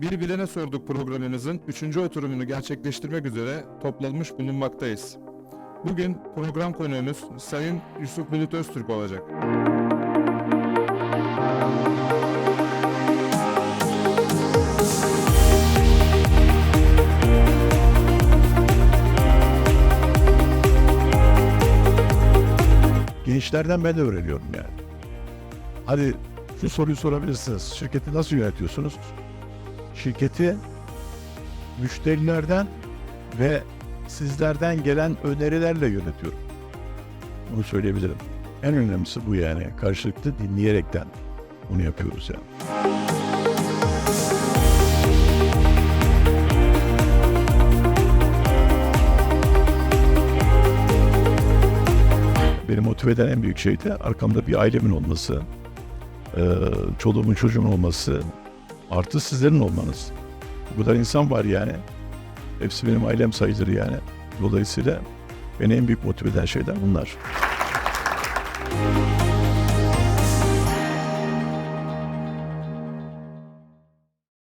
Bir Bilene Sorduk programımızın 3. oturumunu gerçekleştirmek üzere toplanmış bulunmaktayız. Bugün program konuğumuz Sayın Yusuf Bulut Öztürk olacak. Gençlerden ben de öğreniyorum yani. Hadi şu soruyu sorabilirsiniz. Şirketi nasıl yönetiyorsunuz? Şirketi müşterilerden ve sizlerden gelen önerilerle yönetiyorum. Bunu söyleyebilirim. En önemlisi bu yani. Karşılıklı dinleyerekten bunu yapıyoruz yani. Beni motive eden en büyük şey de arkamda bir ailemin olması, çoluğumun çocuğumun olması, artı sizlerin olmanız. Bu kadar insan var yani. Hepsi benim ailem sayılır yani. Dolayısıyla beni en büyük motive eden şeyler bunlar.